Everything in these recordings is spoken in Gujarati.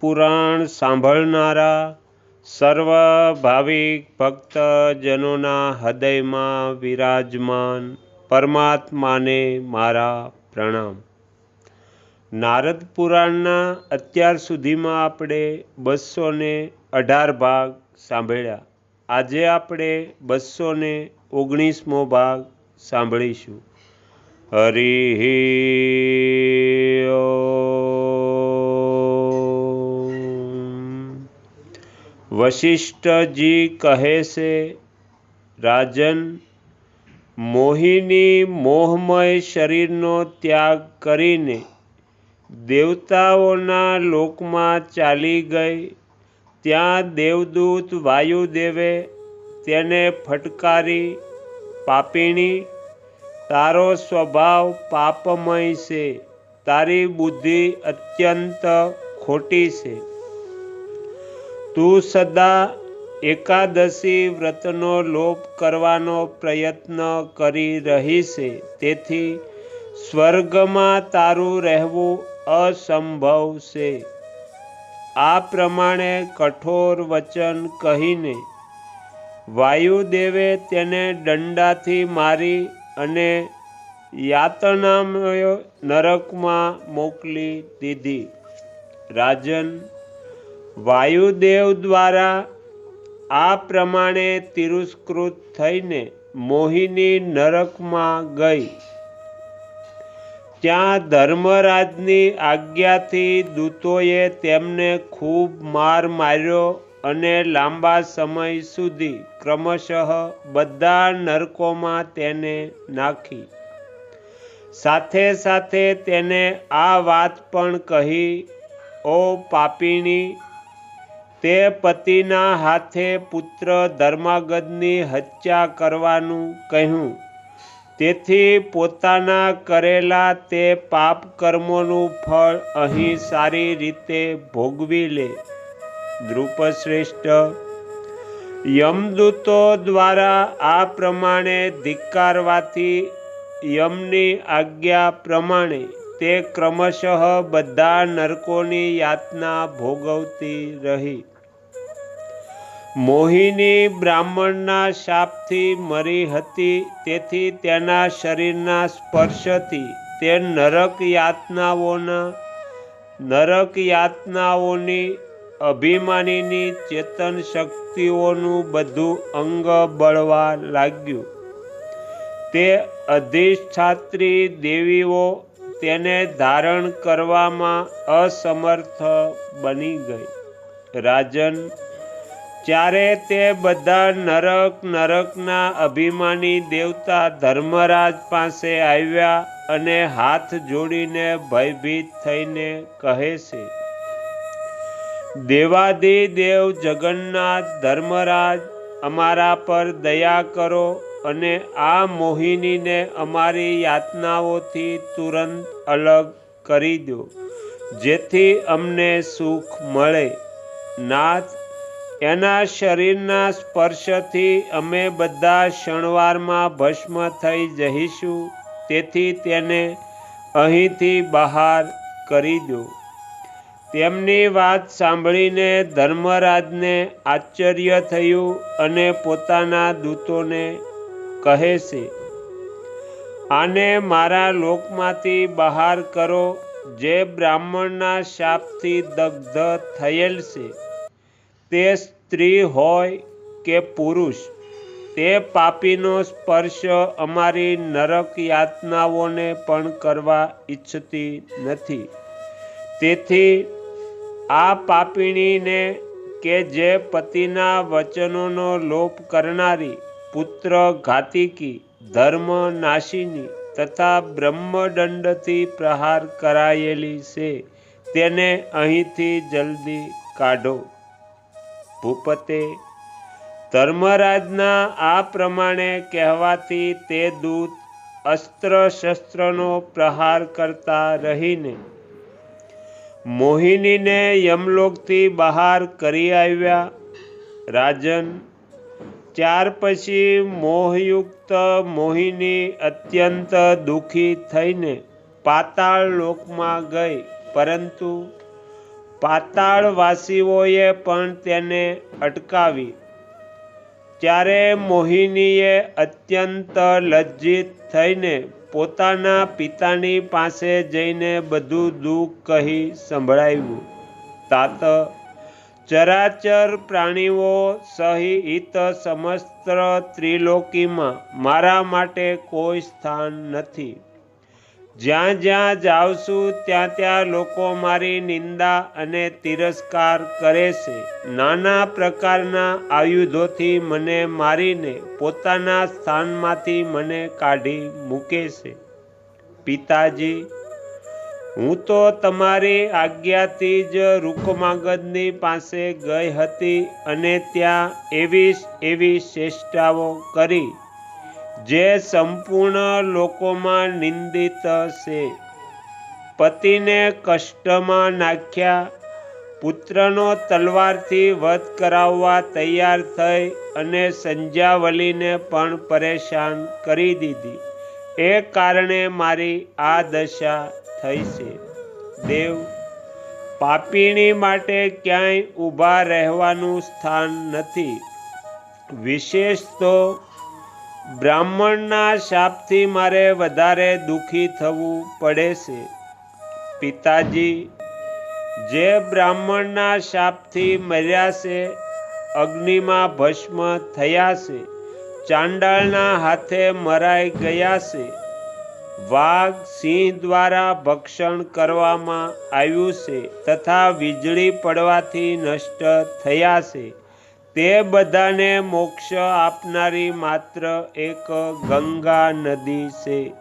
પુરાણ સાંભળનારા સર્વ ભાવિક ભક્તજનોના હૃદયમાં વિરાજમાન પરમાત્માને મારા પ્રણામ. નારદ પુરાણના અત્યાર સુધીમાં આપણે બસો ને અઢાર ભાગ સાંભળ્યા. આજે આપણે બસો ને ઓગણીસમો ભાગ સાંભળીશું. હરિ વશિષ્ઠજી કહે છે, રાજન, મોહિની મોહમય શરીરનો ત્યાગ કરીને દેવતાઓના લોકમાં ચાલી ગઈ. ત્યાં દેવદૂત વાયુદેવે તેને ફટકારી, પાપીણી, તારો સ્વભાવ પાપમય છે. તારી બુદ્ધિ અત્યંત ખોટી છે. તું સદા એકાદશી વ્રતનો લોપ કરવાનો પ્રયત્ન કરી રહી છે તેથી સ્વર્ગમાં તારું રહેવું અસંભવ છે. આ પ્રમાણે કઠોર વચન કહીને વાયુદેવે તેને દંડાથી મારી અને યાતનામય નરકમાં મોકલી દીધી. રાજન વાયુદેવ દ્વારા આ પ્રમાણે તિરસ્કૃત થઈને મોહિની નરકમાં ગઈ. ત્યાં ધર્મરાજની આજ્ઞાથી દૂતોએ તેમને ખૂબ માર માર્યો અને લાંબા સમય સુધી ક્રમશઃ બધા નરકોમાં તેને નાખી. સાથે સાથે તેને આ વાત પણ કહી, ઓ પાપીણી તે પતિના હાથે પુત્ર ધર્માગદની હત્યા કરવાનું કહ્યું. તેથી પોતાના કરેલા તે પાપ કર્મોનું ફળ અહીં સારી રીતે ભોગવી લે. દ્રુપશ્રેષ્ઠ યમદૂતો દ્વારા આ પ્રમાણે ધિક્કારવાથી યમની આજ્ઞા પ્રમાણે તે ક્રમશઃ બધા નરકોની યાતના ભોગવતી રહી. મોહિની બ્રાહ્મણના શાપથી મરી હતી, તેથી તેના શરીરના સ્પર્શથી તે નરક યાતનાઓના, નરક યાતનાઓની અભિમાનીની ચેતન શક્તિઓનું બધું અંગ બળવા લાગ્યું. તે અધિષ્ઠાત્રી દેવીઓ તેને ધારણ કરવામાં અસમર્થ બની ગઈ. રાજન ત્યારે તે બધા નરક નરકના અભિમાની દેવતા ધર્મરાજ પાસે આવ્યા અને હાથ જોડીને ભયભીત થઈને કહે છે દેવાદિદેવ જગન્નાથ ધર્મરાજ, અમારા પર દયા કરો અને આ મોહિનીને અમારી યાતનાઓથી તુરંત અલગ કરી દો, જેથી અમને સુખ મળે. નાથ, એના શરીરના સ્પર્શથી અમે બધા શણવારમાં ભસ્મ થઈ જઈશું, તેથી તેને અહીંથી બહાર કરી દો. તેમની વાત સાંભળીને ધર્મરાજને આશ્ચર્ય થયું અને પોતાના દૂતોને કહે છે, આને મારા લોકમાંથી બહાર કરો, જે બ્રાહ્મણના શાપથી દગ્ધ થયેલ છે. તે સ્ત્રી હોય કે પુરુષ, તે પાપીનો સ્પર્શ અમારી નરક યાતનાઓને પણ કરવા ઈચ્છતી નથી. તેથી આ પાપીણીને કે જે પતિના વચનોનો લોપ કરનારી પુત્ર ઘાતિકી ધર્મ નાશિની તથા બ્રહ્મદંડથી પ્રહાર કરાયેલી છે, તેને અહીંથી જલ્દી કાઢો. ભૂપતે, ધર્મરાજના આ પ્રમાણે કહેવાથી તે દૂત અસ્ત્ર શસ્ત્રનો પ્રહાર કરતા રહીને મોહિનીને યમલોકથી બહાર કરી આવ્યા. રાજન ત્યાર પછી મોહયુક્ત મોહિની અત્યંત દુઃખી થઈને પાતાળ લોકમાં ગઈ. પરંતુ પાતાળવાસીઓએ પણ તેને અટકાવી. ત્યારે મોહિનીએ અત્યંત લજ્જિત થઈને પોતાના પિતાની પાસે જઈને બધું દુઃખ કહી સંભળાવ્યું. તાત ચરાચર પ્રાણીઓ સહિત સમસ્ત ત્રિલોકીમાં મારા માટે કોઈ સ્થાન નથી. જ્યાં જ્યાં જાઉં ત્યાં ત્યાં લોકો મારી નિંદા અને તિરસ્કાર કરે છે. નાના પ્રકારના આયુધોથી મને મારીને પોતાના સ્થાનમાંથી મને કાઢી મૂકે છે. પિતાજી હું તો તમારી આજ્ઞાથી જ રૂકમાગદની પાસે ગઈ હતી અને ત્યાં એવી એવી ચેષ્ટાઓ કરી, જે સંપૂર્ણ લોકોમાં નિંદિત છે. પતિને કષ્ટમાં નાખ્યા, પુત્રનો તલવારથી વધ કરાવવા તૈયાર થઈ અને સંજ્યાવલીને પણ પરેશાન કરી દીધી. એ કારણે મારી આ દશા થઈ છે. દેવ પાપીણી માટે ક્યાંય ઊભા રહેવાનું સ્થાન નથી. વિશેષ તો બ્રાહ્મણના શાપથી મારે વધારે દુઃખી થવું પડે છે. પિતાજી, જે બ્રાહ્મણના શાપથી મર્યા છે, અગ્નિમાં ભસ્મ થયા છે. ચાંડાળના હાથે મરાઈ ગયા છે. વાઘ સિંહ દ્વારા ભક્ષણ કરવામાં આવ્યું છે તથા વીજળી પડવાથી નષ્ટ થયા છે. તે બધાને મોક્ષ આપનારી માત્ર એક ગંગા નદી છે.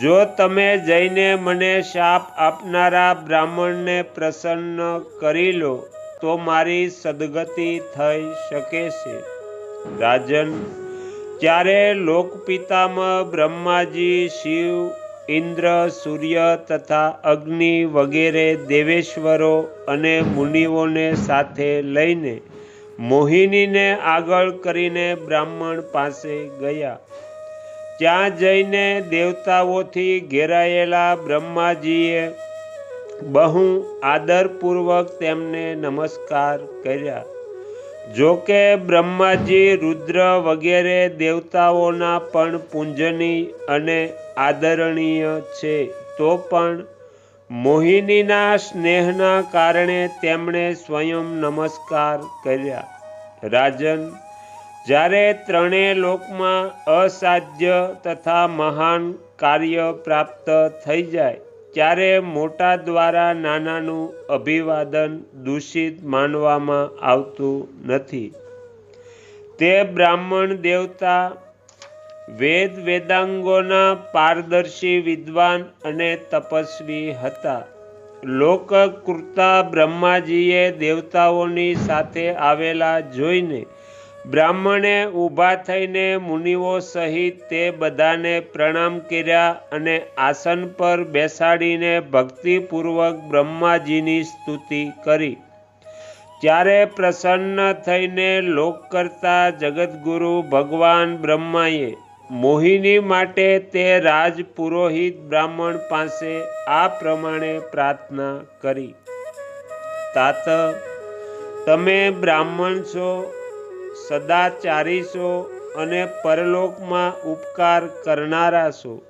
જો તમે જઈને મને શાપ આપનારા બ્રાહ્મણને પ્રસન્ન કરી લો, તો મારી સદગતિ થઈ શકે છે. રાજન ત્યારે લોકપિતામાં બ્રહ્માજી, શિવ, ઇન્દ્ર, સૂર્ય તથા અગ્નિ વગેરે દેવેશ્વરો અને મુનિઓને સાથે લઈને મોહિનીને આગળ કરીને બ્રાહ્મણ પાસે ગયા. ત્યાં જઈને દેવતાઓથી ઘેરાયેલા બ્રહ્માજીએ બહુ આદરપૂર્વક તેમને નમસ્કાર કર્યા. જો કે બ્રહ્માજી રુદ્ર વગેરે દેવતાઓના પણ પૂંજની અને આદરણીય છે, તો પણ મોહિનીના સ્નેહના કારણે તેમણે સ્વયં નમસ્કાર કર્યા. રાજન, જ્યારે ત્રણેય લોકમાં અસાધ્ય તથા મહાન કાર્ય પ્રાપ્ત થઈ જાય ત્યારે મોટા દ્વારા નાનાનું અભિવાદન દૂષિત માનવામાં આવતું નથી. તે બ્રાહ્મણ દેવતા વેદ વેદાંગોના પારદર્શી વિદ્વાન અને તપસ્વી હતા. લોકકૃતા બ્રહ્માજીએ દેવતાઓની સાથે આવેલા જોઈને બ્રાહ્મણે ઊભા થઈને મુનિઓ સહિત તે બધાને પ્રણામ કર્યા અને આસન પર બેસાડીને ભક્તિપૂર્વક બ્રહ્માજીની સ્તુતિ કરી. ત્યારે પ્રસન્ન થઈને લોક કરતા જગદગુરુ ભગવાન બ્રહ્માએ મોહિની માટે તે રાજ પુરોહિત બ્રાહ્મણ પાસે આ પ્રમાણે પ્રાર્થના કરી. તાત, તમે બ્રાહ્મણ છો સદાચારી છો અને પરલોકમાં ઉપકાર કરનારા છો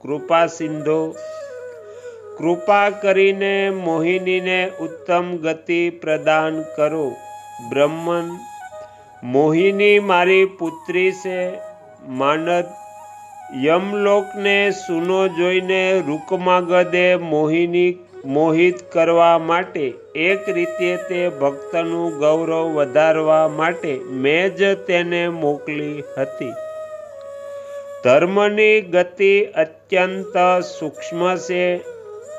કૃપા સિંધો. કૃપા કરીને મોહિનીને ઉત્તમ ગતિ પ્રદાન કરો, બ્રહ્મન. મોહિની મારી પુત્રી છે માનદ યમલોકને સુનો જોઈને રૂકમાગદે મોહિની મોહિત કરવા માટે એક રીતે તે ભક્તનું ગૌરવ વધારવા માટે મેં જ તેને મોકલી હતી. ધર્મની ગતિ અત્યંત સૂક્ષ્મ છે.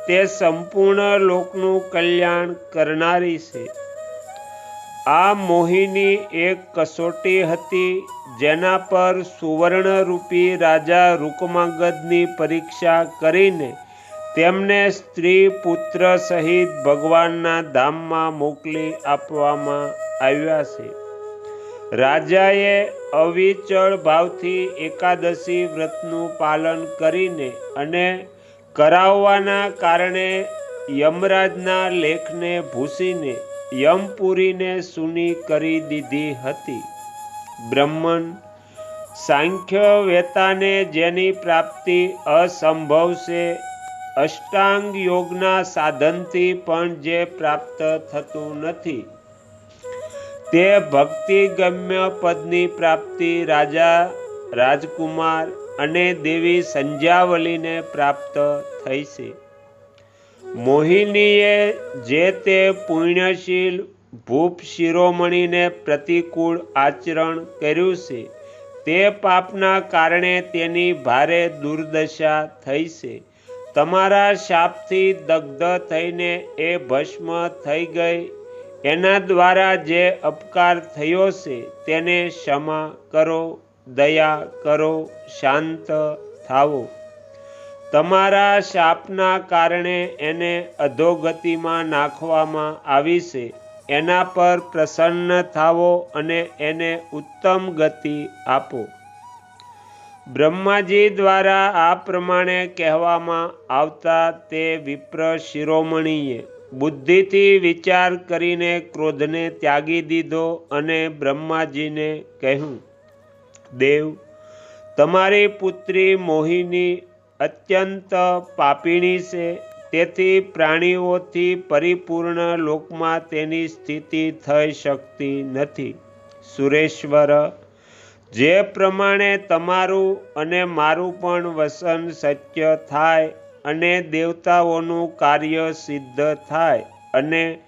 તે સંપૂર્ણ લોકનું કલ્યાણ કરનારી છે. આ મોહિની એક કસોટી હતી જેના પર સુવર્ણરૂપી રાજા રૂકમાગદની પરીક્ષા કરીને તેમને સ્ત્રી પુત્ર સહિત ભગવાનના ધામમાં મોકલી આપવામાં આવ્યા છે. રાજાએ અવિચળ ભાવથી એકાદશી વ્રતનું પાલન કરીને અને કરાવવાના કારણે યમરાજના લેખને ભૂસીને યમપુરીને સુની કરી દીધી હતી. બ્રહ્મન સાંખ્ય વેતાને જેની પ્રાપ્તિ અસંભવ છે અષ્ટાંગ યોગના સાધનથી પણ જે પ્રાપ્ત થતું નથી. તે ભક્તિ ગમ્ય પદની પ્રાપ્તિ રાજા રાજકુમાર અને દેવી સંજ્યાવલીને પ્રાપ્ત થઈ છે મોહિનીએ જે તે પુણ્યશીલ ભૂપ શિરોમણીને પ્રતિકૂળ આચરણ કર્યું છે, તે પાપના કારણે તેની ભારે દુર્દશા થઈ છે તમારા શાપથી દગ્ધ થઈને એ ભસ્મ થઈ ગઈ. એના દ્વારા જે અપકાર થયો છે તેને ક્ષમા કરો, દયા કરો, શાંત થાવો. તમારા શાપના કારણે એને અધોગતિમાં નાખવામાં આવી છે. એના પર પ્રસન્ન થાવો અને એને ઉત્તમ ગતિ આપો. બ્રહ્માજી દ્વારા આ પ્રમાણે કહેવામાં આવતા તે વિપ્ર શિરોમણીએ બુદ્ધિથી વિચાર કરીને ક્રોધને ત્યાગી દીધો અને બ્રહ્માજીને કહ્યું, દેવ, તમારી પુત્રી મોહિની અત્યંત પાપીણી છે. તેથી પ્રાણીઓથી પરિપૂર્ણ લોકમાં તેની સ્થિતિ થઈ શકતી નથી. સુરેશ્વર જે પ્રમાણે તમારું અને મારું પણ વસન સત્ય થાય અને દેવતાઓનું કાર્ય સિદ્ધ થાય અને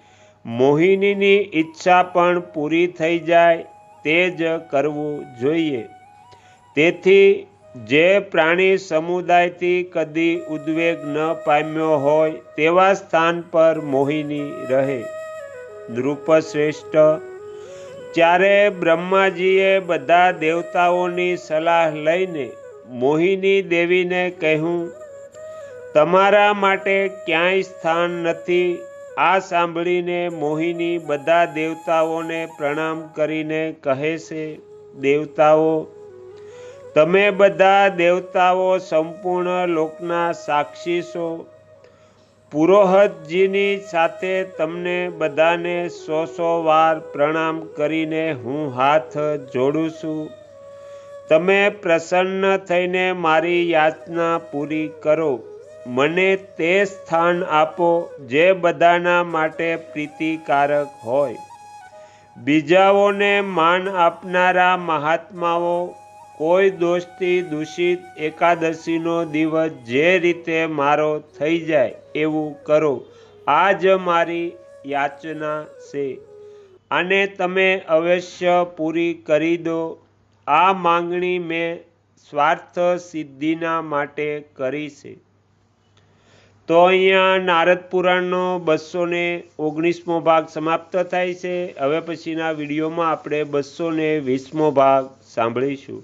મોહિનીની ઈચ્છા પણ પૂરી થઈ જાય તે જ કરવું જોઈએ. તેથી જે પ્રાણી સમુદાયથી કદી ઉદ્વેગ ન પામ્યો હોય તેવા સ્થાન પર મોહિની રહે. નૃપશ્રેષ્ઠ ત્યારે બ્રહ્માજીએ બધા દેવતાઓની સલાહ લઈને મોહિની દેવીને કહ્યું, તમારા માટે ક્યાંય સ્થાન નથી. આ સાંભળીને મોહિની બધા દેવતાઓને પ્રણામ કરીને કહે છે, દેવતાઓ, તમે બધા દેવતાઓ સંપૂર્ણ લોકના સાક્ષી છો. પુરોહતજીની સાથે તમને બધાને સો સો વાર પ્રણામ કરીને હું હાથ જોડું છું. તમે પ્રસન્ન થઈને મારી યાચના પૂરી કરો. મને તે સ્થાન આપો જે બધાના માટે પ્રીતિકારક હોય. બીજાઓને માન આપનારા મહાત્માઓ કોઈ દોષથી દૂષિત એકાદશીનો દિવસ જે રીતે મારો થઈ જાય એવું કરો. આ જ મારી યાચના છે. આને તમે અવશ્ય પૂરી કરી દો. આ માંગણી મેં સ્વાર્થ સિદ્ધિના માટે કરી છે. તો અહીંયા નારદ પુરાણનો બસો ને ઓગણીસમો ભાગ સમાપ્ત થાય છે. હવે પછીના વિડીયોમાં આપણે બસો ને વીસમો ભાગ સાંભળીશું.